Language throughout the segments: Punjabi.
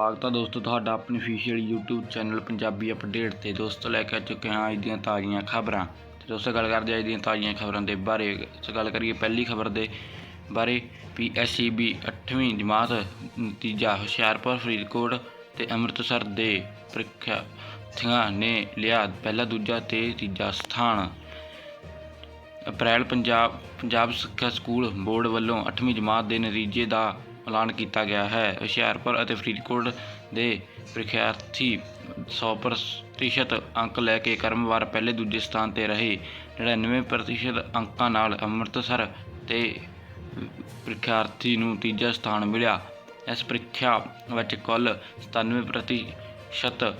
ਸਵਾਗਤ ਹੈ ਦੋਸਤੋ, ਤੁਹਾਡਾ ਆਪਣੇ official YouTube channel Punjabi update ਤੇ। ਦੋਸਤੋ, ਲੈ ਕੇ ਆ ਚੁੱਕੇ ਹਾਂ ਅੱਜ ਦੀਆਂ ਤਾਜ਼ੀਆਂ ਖਬਰਾਂ। ਤੇ ਦੋਸਤੋ, ਗੱਲ ਕਰਦੇ ਹਾਂ ਅੱਜ ਦੀਆਂ ਤਾਜ਼ੀਆਂ ਖਬਰਾਂ ਦੇ ਬਾਰੇ। ਸੋ ਗੱਲ ਕਰੀਏ ਪਹਿਲੀ ਖਬਰ ਦੇ ਬਾਰੇ PSCB 8ਵੀਂ ਜਮਾਤ, ਨਤੀਜਾ ਹੁਸ਼ਿਆਰਪੁਰ, ਫਰੀਦਕੋਟ ਤੇ ਅੰਮ੍ਰਿਤਸਰ ਦੇ ਪ੍ਰੀਖਿਆਰਥੀਆਂ ਨੇ ਲਿਆ ਪਹਿਲਾ, ਦੂਜਾ ਤੇ ਤੀਜਾ ਸਥਾਨ। ਅਪ੍ਰੈਲ ਪੰਜਾਬ ਪੰਜਾਬ ਸਿੱਖਿਆ ਸਕੂਲ ਬੋਰਡ ਵੱਲੋਂ 8ਵੀਂ ਜਮਾਤ ਦੇ ਨਤੀਜੇ ਦਾ ਐਲਾਨ ਕੀਤਾ ਗਿਆ ਹੈ। ਹੁਸ਼ਿਆਰਪੁਰ ਅਤੇ ਫਰੀਦਕੋਟ ਦੇ ਪ੍ਰੀਖਿਆਰਥੀ 100% ਅੰਕ ਲੈ ਕੇ ਕਰਮਵਾਰ ਪਹਿਲੇ ਦੂਜੇ ਸਥਾਨ ਤੇ ਰਹੇ। 99% ਅੰਕਾਂ ਨਾਲ ਅੰਮ੍ਰਿਤਸਰ ਤੇ ਪ੍ਰੀਖਿਆਰਥੀ ਨੂੰ ਤੀਜਾ ਸਥਾਨ ਮਿਲਿਆ। ਇਸ ਪ੍ਰੀਖਿਆ ਵਿੱਚ ਕੁੱਲ 97%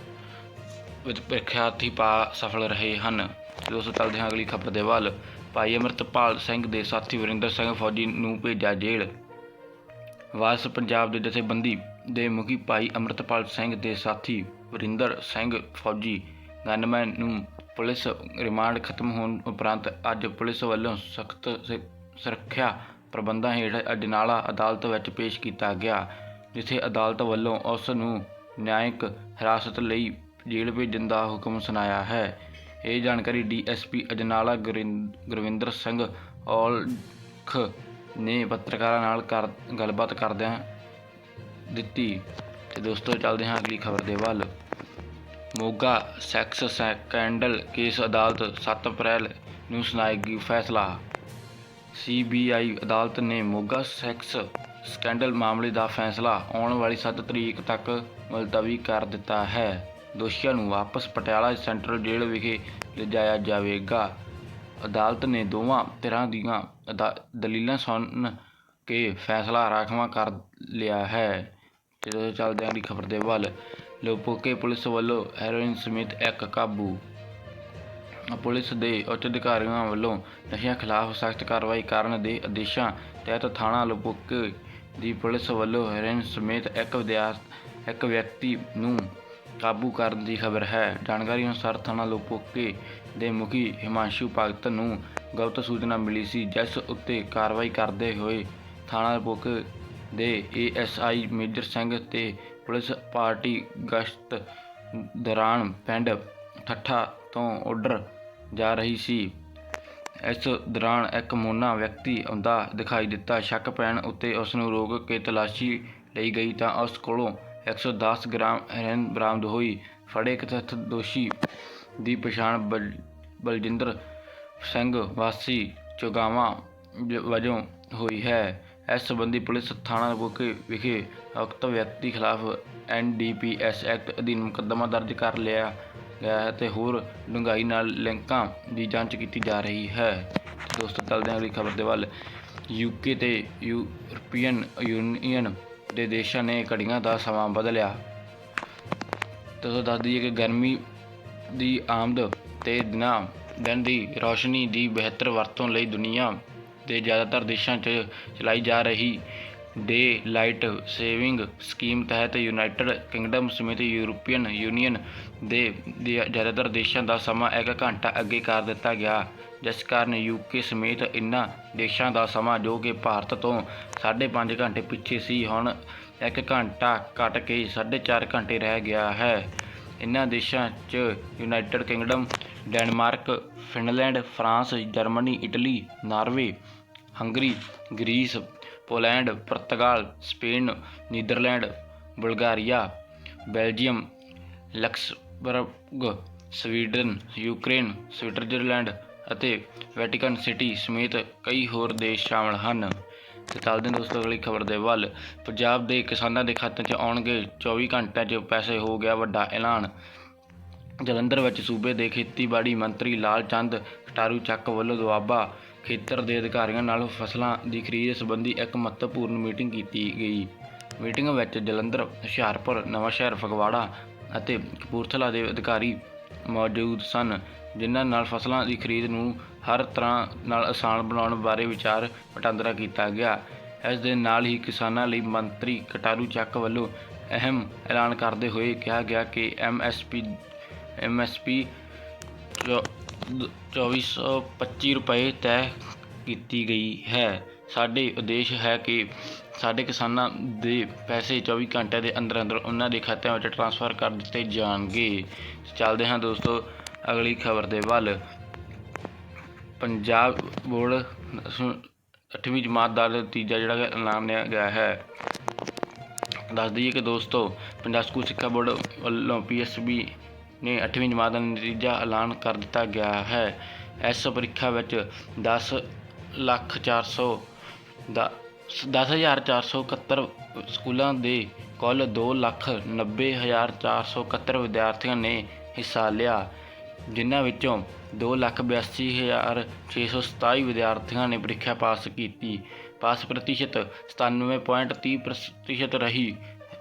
ਵਿੱਚ ਪ੍ਰੀਖਿਆਰਥੀ ਪਾ ਸਫਲ ਰਹੇ ਹਨ। ਦੋਸਤੋ ਚੱਲਦੇ ਹਾਂ ਅਗਲੀ ਖਬਰ ਦੇ ਵੱਲ ਭਾਈ ਅਮਰਤਪਾਲ ਸਿੰਘ ਦੇ ਸਾਥੀ ਵਰਿੰਦਰ ਸਿੰਘ ਫੌਜੀ ਨੂੰ ਭੇਜਿਆ ਜੇਲ੍ਹ। ਵਾਰਸ ਪੰਜਾਬ ਦੇ ਜਥੇਬੰਦੀ ਦੇ ਮੁਖੀ ਭਾਈ ਅਮਰਤਪਾਲ ਸਿੰਘ ਦੇ ਸਾਥੀ ਵਰਿੰਦਰ ਸਿੰਘ ਫੌਜੀ ਗਨਮੈਨ ਨੂੰ ਪੁਲਿਸ ਰਿਮਾਂਡ ਖਤਮ ਹੋਣ ਉਪਰੰਤ ਅੱਜ ਪੁਲਿਸ ਵੱਲੋਂ ਸਖਤ ਸੁਰੱਖਿਆ ਪ੍ਰਬੰਧਾਂ ਹੇਠ ਅਜਨਾਲਾ ਅਦਾਲਤ ਵਿੱਚ ਪੇਸ਼ ਕੀਤਾ ਗਿਆ, ਜਿੱਥੇ ਅਦਾਲਤ ਵੱਲੋਂ ਉਸ ਨੂੰ ਨਿਆਂਇਕ ਹਿਰਾਸਤ ਲਈ ਜੇਲ੍ਹ ਭੇਜਣ ਦਾ ਹੁਕਮ ਸੁਣਾਇਆ ਹੈ। ਇਹ ਜਾਣਕਾਰੀ ਡੀਐਸਪੀ ਅਜਨਾਲਾ ਗੁਰਿੰ- ਗੁਰਵਿੰਦਰ ਸਿੰਘ ਔਲਖ ਨੇ ਪੱਤਰਕਾਰਾਂ ਨਾਲ ਕਰ, ਗੱਲਬਾਤ ਕਰਦਿਆਂ ਦਿੱਤੀ ਤੇ ਦੋਸਤੋ ਚੱਲਦੇ ਹਾਂ ਅਗਲੀ ਖਬਰ ਦੇ ਵੱਲ। ਮੋਗਾ ਸੈਕਸ ਸਕੈਂਡਲ ਕੇਸ ਅਦਾਲਤ 7 ਅਪ੍ਰੈਲ ਨੂੰ ਸੁਣਾਏਗੀ ਫੈਸਲਾ। ਸੀਬੀਆਈ ਅਦਾਲਤ ਨੇ ਮੋਗਾ ਸੈਕਸ ਸਕੈਂਡਲ ਮਾਮਲੇ ਦਾ ਫੈਸਲਾ ਆਉਣ ਵਾਲੀ 7 ਤਰੀਕ ਤੱਕ ਮੁਲਤਵੀ ਕਰ ਦਿੱਤਾ ਹੈ। ਦੋਸ਼ੀਆਂ ਨੂੰ ਵਾਪਸ ਪਟਿਆਲਾ ਸੈਂਟਰਲ ਜੇਲ੍ਹ ਵਿਖੇ ਲਿਜਾਇਆ ਜਾਵੇਗਾ। ਅਦਾਲਤ ਨੇ ਦੋਵਾਂ ਧਿਰਾਂ ਦੀਆਂ ਅਦਾ- ਦਲੀਲਾਂ ਸੁਣ ਕੇ ਫੈਸਲਾ ਰਾਖਵਾਂ ਕਰ ਲਿਆ ਹੈ। ਜਦੋਂ ਚੱਲਦੇ ਹਾਂ ਅਗਲੀ ਖਬਰ ਦੇ ਵੱਲ ਲੋਪੋਕੇ ਪੁਲਿਸ ਵੱਲੋਂ ਹੈਰੋਇਨ ਸਮੇਤ ਇੱਕ ਕਾਬੂ। ਪੁਲਿਸ ਦੇ ਉੱਚ ਅਧਿਕਾਰੀਆਂ ਵੱਲੋਂ ਨਸ਼ਿਆਂ ਖਿਲਾਫ ਸਖਤ ਕਾਰਵਾਈ ਕਰਨ ਦੇ ਆਦੇਸ਼ਾਂ ਤਹਿਤ ਥਾਣਾ ਲੋਪੋਕੇ ਦੀ ਪੁਲਿਸ ਵੱਲੋਂ ਹੈਰੋਇਨ ਸਮੇਤ ਇੱਕ ਵਿਦਿਆਰਥ, ਇੱਕ ਵਿਅਕਤੀ ਨੂੰ ਕਾਬੂ ਕਰਨ ਦੀ ਖਬਰ ਹੈ। ਜਾਣਕਾਰੀ ਅਨੁਸਾਰ ਥਾਣਾ ਲੋਪੋਕੇ ਦੇ ਮੁਖੀ ਹਿਮਾਂਸ਼ੂ ਭਗਤ ਨੂੰ ਗਲਤ ਸੂਚਨਾ ਮਿਲੀ ਸੀ, ਜਿਸ ਉੱਤੇ ਕਾਰਵਾਈ ਕਰਦੇ ਹੋਏ ਥਾਣਾ ਲੋਪੋਕੇ ਦੇ ਏਐਸਆਈ ਮੇਜਰ ਸਿੰਘ ਤੇ ਪੁਲਿਸ ਪਾਰਟੀ ਗਸ਼ਤ ਦੌਰਾਨ ਪਿੰਡ ਠੱਠਾ ਤੋਂ ਆਰਡਰ ਜਾ ਰਹੀ ਸੀ। ਇਸ ਦੌਰਾਨ ਇੱਕ ਮੋਨਾ ਵਿਅਕਤੀ ਆਉਂਦਾ ਦਿਖਾਈ ਦਿੱਤਾ। ਸ਼ੱਕ ਪੈਣ ਉੱਤੇ ਉਸ ਨੂੰ ਰੋਕ ਕੇ ਤਲਾਸ਼ੀ ਲਈ ਗਈ ਤਾਂ ਉਸ ਕੋਲੋਂ 110 ਗ੍ਰਾਮ ਹੈਰੋਇਨ ਬਰਾਮਦ ਹੋਈ। ਫੜੇ ਕਥਿਤ ਦੋਸ਼ੀ ਦੀ ਪਛਾਣ ਬਲ- ਬਲਜਿੰਦਰ ਸਿੰਘ ਵਾਸੀ ਚੋਗਾਵਾਂ ਵਜੋਂ ਹੋਈ ਹੈ। ਇਸ ਸੰਬੰਧੀ ਪੁਲਿਸ ਥਾਣਾ ਬੁਕੇ ਵਿਖੇ ਉਕਤ ਵਿਅਕਤੀ ਖਿਲਾਫ ਐਨਡੀਪੀਐਸ ਐਕਟ ਅਧੀਨ ਮੁਕੱਦਮਾ ਦਰਜ ਕਰ ਲਿਆ ਗਿਆ ਹੈ ਤੇ ਹੋਰ ਡੂੰਘਾਈ ਨਾਲ ਲਿੰਕਾਂ ਦੀ ਜਾਂਚ ਕੀਤੀ ਜਾ ਰਹੀ ਹੈ। ਦੋਸਤੋ, ਚੱਲਦੇ ਹਾਂ ਅਗਲੀ ਖਬਰ ਦੇ ਵੱਲ। ਯੂਕੇ ਤੇ ਯੂਰਪੀਅਨ ਯੂਨੀਅਨ ਦੇ ਦੇਸ਼ਾਂ ਨੇ ਘੜੀਆਂ ਦਾ ਸਮਾਂ ਬਦਲਿਆ। ਤਦੋਂ ਦੱਸ ਦਈਏ ਕਿ ਗਰਮੀ ਦੀ ਆਮਦ ਤੇ ਦਿਨਾਂ, ਦਿਨ ਦੀ ਰੌਸ਼ਨੀ ਦੀ ਬਿਹਤਰ ਵਰਤੋਂ ਲਈ ਦੁਨੀਆ ਦੇ ਜ਼ਿਆਦਾਤਰ ਦੇਸ਼ਾਂ 'ਚ ਚਲਾਈ ਜਾ ਰਹੀ ਡੇ ਲਾਈਟ ਸੇਵਿੰਗ ਸਕੀਮ ਤਹਿਤ ਯੂਨਾਈਟਿਡ ਕਿੰਗਡਮ ਸਮੇਤ ਯੂਰਪੀਅਨ ਯੂਨੀਅਨ ਦੇ ਦੇ ਜ਼ਿਆਦਾਤਰ ਦੇਸ਼ਾਂ ਦਾ ਸਮਾਂ ਇੱਕ ਘੰਟਾ ਅੱਗੇ ਕਰ ਦਿੱਤਾ ਗਿਆ, ਜਿਸ ਕਾਰਨ ਯੂਕੇ ਸਮੇਤ ਇਨ੍ਹਾਂ ਦੇਸ਼ਾਂ ਦਾ ਸਮਾਂ ਜੋ ਕਿ ਭਾਰਤ ਤੋਂ 5.5 ਘੰਟੇ ਪਿੱਛੇ ਸੀ, ਹੁਣ ਇੱਕ ਘੰਟਾ ਘਟ ਕੇ 4.5 ਘੰਟੇ ਰਹਿ ਗਿਆ ਹੈ। ਇਨ੍ਹਾਂ ਦੇਸ਼ਾਂ 'ਚ United Kingdom, Denmark, Finland, France, Germany, Italy, Norway, Hungary, Greece, Poland, ਪੁਰਤਗਾਲ, Spain, Netherland, Bulgaria, Belgium, Lux Luxembourg Sweden, Ukraine, Switzerland ਅਤੇ ਵੈਟੀਕਨ ਸਿਟੀ ਸਮੇਤ ਕਈ ਹੋਰ ਦੇਸ਼ ਸ਼ਾਮਲ ਹਨ। ਤੇ ਚੱਲਦੇ ਹਾਂ ਦੋਸਤੋ, ਅਗਲੀ ਖਬਰ ਦੇ ਵੱਲ। ਪੰਜਾਬ ਦੇ ਕਿਸਾਨਾਂ ਦੇ ਖਾਤੇ 'ਚ ਆਉਣਗੇ 24 ਘੰਟਿਆਂ 'ਚ ਪੈਸੇ ਹੋ ਗਿਆ ਵੱਡਾ ਐਲਾਨ। ਜਲੰਧਰ ਵਿੱਚ ਸੂਬੇ ਦੇ ਖੇਤੀਬਾੜੀ ਮੰਤਰੀ ਲਾਲ ਚੰਦ ਕਟਾਰੂ ਚੱਕ ਵੱਲੋਂ ਦੁਆਬਾ ਖੇਤਰ ਦੇ ਅਧਿਕਾਰੀਆਂ ਨਾਲ ਫਸਲਾਂ ਦੀ ਖਰੀਦ ਸੰਬੰਧੀ ਇੱਕ ਮਹੱਤਵਪੂਰਨ ਮੀਟਿੰਗ ਕੀਤੀ ਗਈ। ਮੀਟਿੰਗ ਵਿੱਚ ਜਲੰਧਰ, ਹੁਸ਼ਿਆਰਪੁਰ, ਨਵਾਂਸ਼ਹਿਰ, ਫਗਵਾੜਾ ਅਤੇ ਕਪੂਰਥਲਾ ਦੇ ਅਧਿਕਾਰੀ ਮੌਜੂਦ ਸਨ, ਜਿਨ੍ਹਾਂ ਨਾਲ ਫਸਲਾਂ ਦੀ ਖਰੀਦ ਨੂੰ ਹਰ ਤਰ੍ਹਾਂ ਨਾਲ ਆਸਾਨ ਬਣਾਉਣ ਬਾਰੇ ਵਿਚਾਰ ਵਟਾਂਦਰਾ ਕੀਤਾ ਗਿਆ। ਇਸ ਦੇ ਨਾਲ ਹੀ ਕਿਸਾਨਾਂ ਲਈ ਮੰਤਰੀ ਕਟਾਰੂ ਚੱਕ ਵੱਲੋਂ ਅਹਿਮ ਐਲਾਨ ਕਰਦੇ ਹੋਏ ਕਿਹਾ ਗਿਆ ਕਿ ਐਮਐਸਪੀ ਐਮਐਸਪੀ 2425 ਰੁਪਏ ਤੈਅ ਕੀਤੀ ਗਈ ਹੈ। ਸਾਡੇ ਉਦੇਸ਼ ਹੈ ਕਿ ਸਾਡੇ ਕਿਸਾਨਾਂ ਦੇ ਪੈਸੇ 24 ਘੰਟਿਆਂ ਦੇ ਅੰਦਰ ਅੰਦਰ ਉਹਨਾਂ ਦੇ ਖਾਤਿਆਂ ਵਿੱਚ ਟ੍ਰਾਂਸਫਰ ਕਰ ਦਿੱਤੇ ਜਾਣਗੇ। ਚੱਲਦੇ ਹਾਂ ਦੋਸਤੋ, ਅਗਲੀ ਖਬਰ ਦੇ ਵੱਲ। ਪੰਜਾਬ ਬੋਰਡ 8ਵੀਂ ਜਮਾਤ ਦਾ ਨਤੀਜਾ ਜਿਹੜਾ ਕਿ ਐਲਾਨਿਆ ਗਿਆ ਹੈ। ਦੱਸ ਦਈਏ ਕਿ ਦੋਸਤੋ, ਪੰਜਾਬ ਸਕੂਲ ਸਿੱਖਿਆ ਬੋਰਡ ਵੱਲੋਂ ਪੀਐਸਬੀ ਨੇ 8ਵੀਂ ਜਮਾਤ ਦਾ ਨਤੀਜਾ ਐਲਾਨ ਕਰ ਦਿੱਤਾ ਗਿਆ ਹੈ। ਇਸ ਪ੍ਰੀਖਿਆ ਵਿੱਚ 10 ਲੱਖ 400 ਦਾ 10471 ਸਕੂਲਾਂ ਦੇ ਕੁੱਲ ਦੋ ਲੱਖ 90471 ਵਿਦਿਆਰਥੀਆਂ ਨੇ ਹਿੱਸਾ ਲਿਆ, ਜਿਨ੍ਹਾਂ ਵਿੱਚੋਂ 282627 ਵਿਦਿਆਰਥੀਆਂ ਨੇ ਪ੍ਰੀਖਿਆ ਪਾਸ ਕੀਤੀ। ਪਾਸ ਪ੍ਰਤੀਸ਼ਤ 97.30 ਪ੍ਰਤੀਸ਼ਤ ਰਹੀ।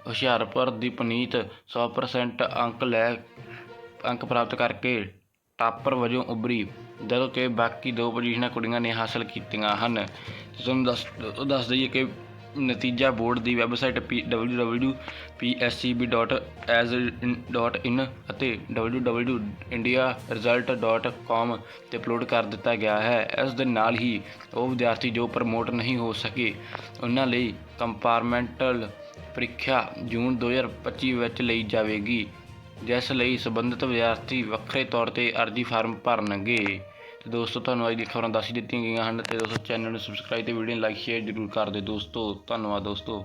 ਹੁਸ਼ਿਆਰਪੁਰ ਦੀ ਪਨੀਤ 100% ਅੰਕ ਲੈ, ਅੰਕ ਪ੍ਰਾਪਤ ਕਰਕੇ ਟਾਪਰ ਵਜੋਂ ਉੱਭਰੀ, ਜਦੋਂ ਕਿ ਬਾਕੀ ਦੋ ਪੁਜੀਸ਼ਨਾਂ ਕੁੜੀਆਂ ਨੇ ਹਾਸਲ ਕੀਤੀਆਂ ਹਨ। ਤੁਹਾਨੂੰ ਦੱਸ ਦੱਸ ਦਈਏ ਕਿ ਨਤੀਜਾ ਬੋਰਡ ਦੀ ਵੈਬਸਾਈਟ www.pscb.as.in ਅਤੇ www.indiaresult.com ਤੇ ਅਪਲੋਡ ਕਰ ਦਿੱਤਾ ਗਿਆ ਹੈ। ਇਸ ਦੇ ਨਾਲ ਹੀ ਉਹ ਵਿਦਿਆਰਥੀ ਜੋ ਪ੍ਰਮੋਟ ਨਹੀਂ ਹੋ ਸਕੇ, ਉਹਨਾਂ ਲਈ ਕੰਪਾਰਟਮੈਂਟਲ ਪ੍ਰੀਖਿਆ ਜੂਨ 2025 ਵਿੱਚ ਲਈ ਜਾਵੇਗੀ। ਜਿਸ ਲਈ ਸੰਬੰਧਿਤ ਵਿਦਿਆਰਥੀ ਵੱਖਰੇ ਤੌਰ ਤੇ ਅਰਜ਼ੀ ਫਾਰਮ ਭਰਨਗੇ। ਤੇ ਦੋਸਤੋ, ਤੁਹਾਨੂੰ ਅੱਜ ਦੀ ਖਬਰਾਂ ਦੱਸ ਦਿੱਤੀਆਂ ਗਈਆਂ ਹਨ ਤੇ ਦੋਸਤੋ ਚੈਨਲ ਨੂੰ ਸਬਸਕ੍ਰਾਈਬ ਤੇ ਵੀਡੀਓ ਨੂੰ ਲਾਈਕ ਸ਼ੇਅਰ ਜ਼ਰੂਰ ਕਰ ਦਿਓ ਦੋਸਤੋ। ਧੰਨਵਾਦ ਦੋਸਤੋ।